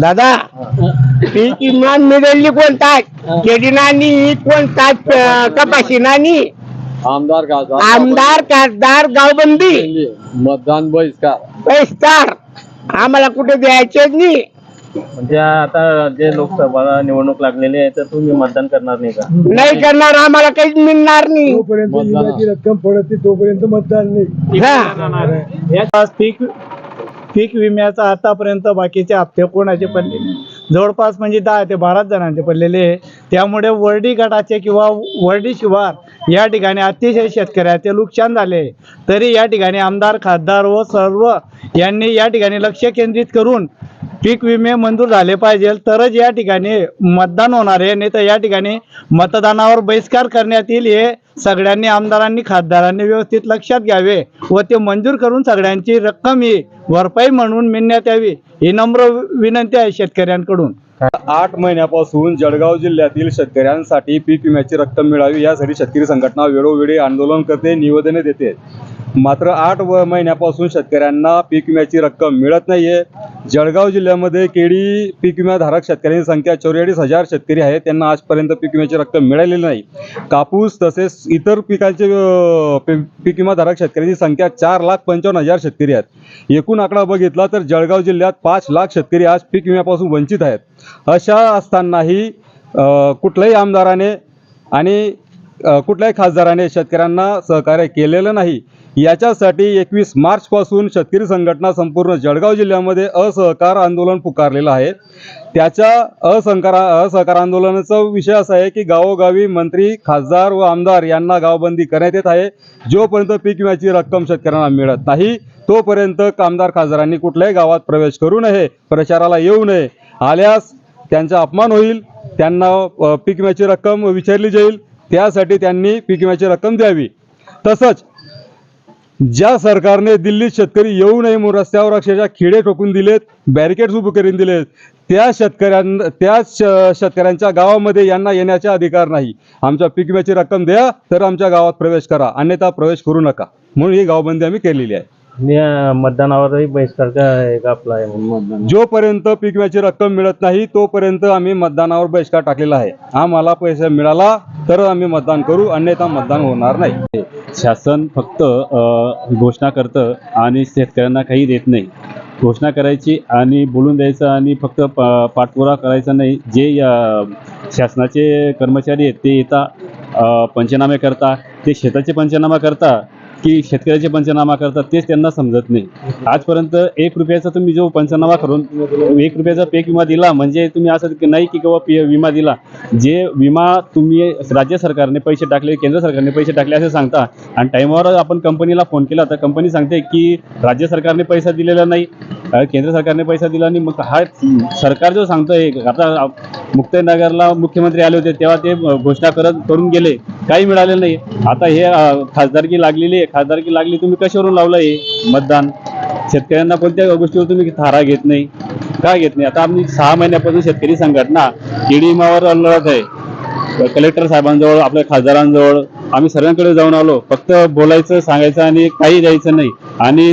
दादा पीक विमान मिळवली कोणता केडी नानी कोणता कपाशी नानी आमदार खासदार आमदार खासदार गावबंदी मतदान बहिष्कार पैस्तार आम्हाला कुठे द्यायचेच नाही म्हणजे आता जे लोकसभा निवडणूक लागलेली आहे तर तुम्ही मतदान करणार नाही का नाही करणार आम्हाला काहीच मिळणार नाही जोपर्यंत मतदान. विम्याची रक्कम पडत नाही तोपर्यंत मतदान नाही हा पीक पीक विम्याचा आतापर्यंत बाकीचे हप्ते कोणाचे पडले जवळपास म्हणजे दहा ते बारा जणांचे पडलेले त्यामुळे वर्डी गटाचे किंवा वर्डी शिवार या ठिकाणी अतिशय शेतकऱ्याचे नुकसान झाले तरी या ठिकाणी आमदार खासदार व सर्व यांनी या ठिकाणी लक्ष केंद्रित करून पीक विमे मंजूर झाले पाहिजे तरच या ठिकाणी मतदान होणार आहे. नाही तर या ठिकाणी मतदानावर बहिष्कार करण्यात येईल. हे सगळ्यांनी आमदारांनी खासदारांनी व्यवस्थित लक्षात घ्यावे व ते मंजूर करून सगळ्यांची रक्कम ही भरपाई म्हणून मिळण्यात यावी. ही नम्र विनंती आहे शेतकऱ्यांकडून. आठ महिन्यापासून जळगाव जिल्ह्यातील शेतकऱ्यांसाठी पीक विम्याची रक्कम मिळावी यासाठी शेतकरी संघटना वेळोवेळी आंदोलन करते निवेदने देते. मात्र आठ व महिन्यापासून शेतकऱ्यांना पीक विम्याची रक्कम मिळत नाहीये. जळगाव जिल्ह्यामध्ये केळी पीक विमाधारक शेतकऱ्यांची संख्या चौवेचाळीस हजार शेतकरी आहेत. त्यांना आजपर्यंत पीक विम्याची रक्कम मिळालेली नाही. कापूस तसेच इतर पिकांचे पीक विमाधारक शेतकऱ्यांची संख्या चार लाख पंचावन्न हजार शेतकरी आहेत. एकूण आकडा बघितला तर जळगाव जिल्ह्यात पाच लाख शेतकरी आज पीक विम्यापासून वंचित आहेत. अशा असतानाही कुठल्याही आमदाराने आणि कुठल्याही खासदाराने शेतकऱ्यांना सहकार्य केलेलं नाही. याच्यासाठी एकवीस मार्चपासून शेतकरी संघटना संपूर्ण जळगाव जिल्ह्यामध्ये असहकार आंदोलन पुकारलेलं आहे. त्याच्या असहकार असहकार आंदोलनाचा विषय असा आहे की गावोगावी मंत्री खासदार व आमदार यांना गावबंदी करण्यात येत आहे. जोपर्यंत पीक विम्याची रक्कम शेतकऱ्यांना मिळत नाही तोपर्यंत कामदार खासदारांनी कुठल्याही गावात प्रवेश करू नये प्रचाराला येऊ नये. आल्यास त्यांचा अपमान होईल त्यांना पीक विम्याची रक्कम विचारली जाईल. त्यासाठी त्यांनी पीक विम्याची रक्कम द्यावी. तसंच ज्या सरकारने दिल्लीत शेतकरी येऊ नये म्हणून रस्त्यावर अक्षरशः खिडे ठोकून दिलेत बॅरिकेड्स उभे करून दिलेत त्या शेतकऱ्यांना त्या शेतकऱ्यांच्या गावामध्ये यांना येण्याचा अधिकार नाही. आमच्या पीक विम्याची रक्कम द्या तर आमच्या गावात प्रवेश करा. अन्यथा प्रवेश करू नका. म्हणून ही गावबंदी आम्ही केलेली आहे. अं, मतदानावरही बहिष्कार का आपला आहे जोपर्यंत पीक विम्याची रक्कम मिळत नाही तोपर्यंत आम्ही मतदानावर बहिष्कार टाकलेला आहे. आम्हाला पैसा मिळाला तर आम्ही मतदान करू अन्यथा मतदान होणार नाही. शासन फक्त अ, घोषणा करतं आणि शेतकऱ्यांना काही देत नाही. घोषणा करायची आणि बोलून द्यायचं आणि फक्त पाठपुरा करायचा नाही. जे अ, शासनाचे कर्मचारी आहेत ते येता अ, पंचनामे करता ते शेताचे पंचनामा करता की शेतकऱ्याचे पंचनामा करतात तेच त्यांना समजत नाही. आजपर्यंत एक रुपयाचा तुम्ही जो पंचनामा करून एक रुपयाचा पीक विमा दिला म्हणजे तुम्ही असं की नाही की किंवा पी विमा दिला जे विमा तुम्ही राज्य सरकारने पैसे टाकले केंद्र सरकारने पैसे टाकले असे सांगता आणि टाईमावर आपण कंपनीला फोन केला तर कंपनी सांगते की राज्य सरकारने पैसा दिलेला नाही. केंद्र सरकारने पैसा दिला आणि मग हा सरकार जो सांगतोय आता मुक्तनगरला मुख्यमंत्री आले होते तेव्हा ते घोषणा करत करून गेले. काही मिळालेलं नाही आता हे खासदारकी लागलेली आहे. खासदारकी लागली तुम्ही कशावरून लावलं हे मतदान? शेतकऱ्यांना कोणत्या गोष्टीवर तुम्ही थारा घेत नाही? का घेत नाही? आता आम्ही सहा महिन्यापासून शेतकरी संघटना केडीमावर लढत आहे. कलेक्टर साहेबांजवळ आपल्या खासदारांजवळ आम्ही सर्वांकडे जाऊन आलो. फक्त बोलायचं सांगायचं आणि काही द्यायचं नाही. आणि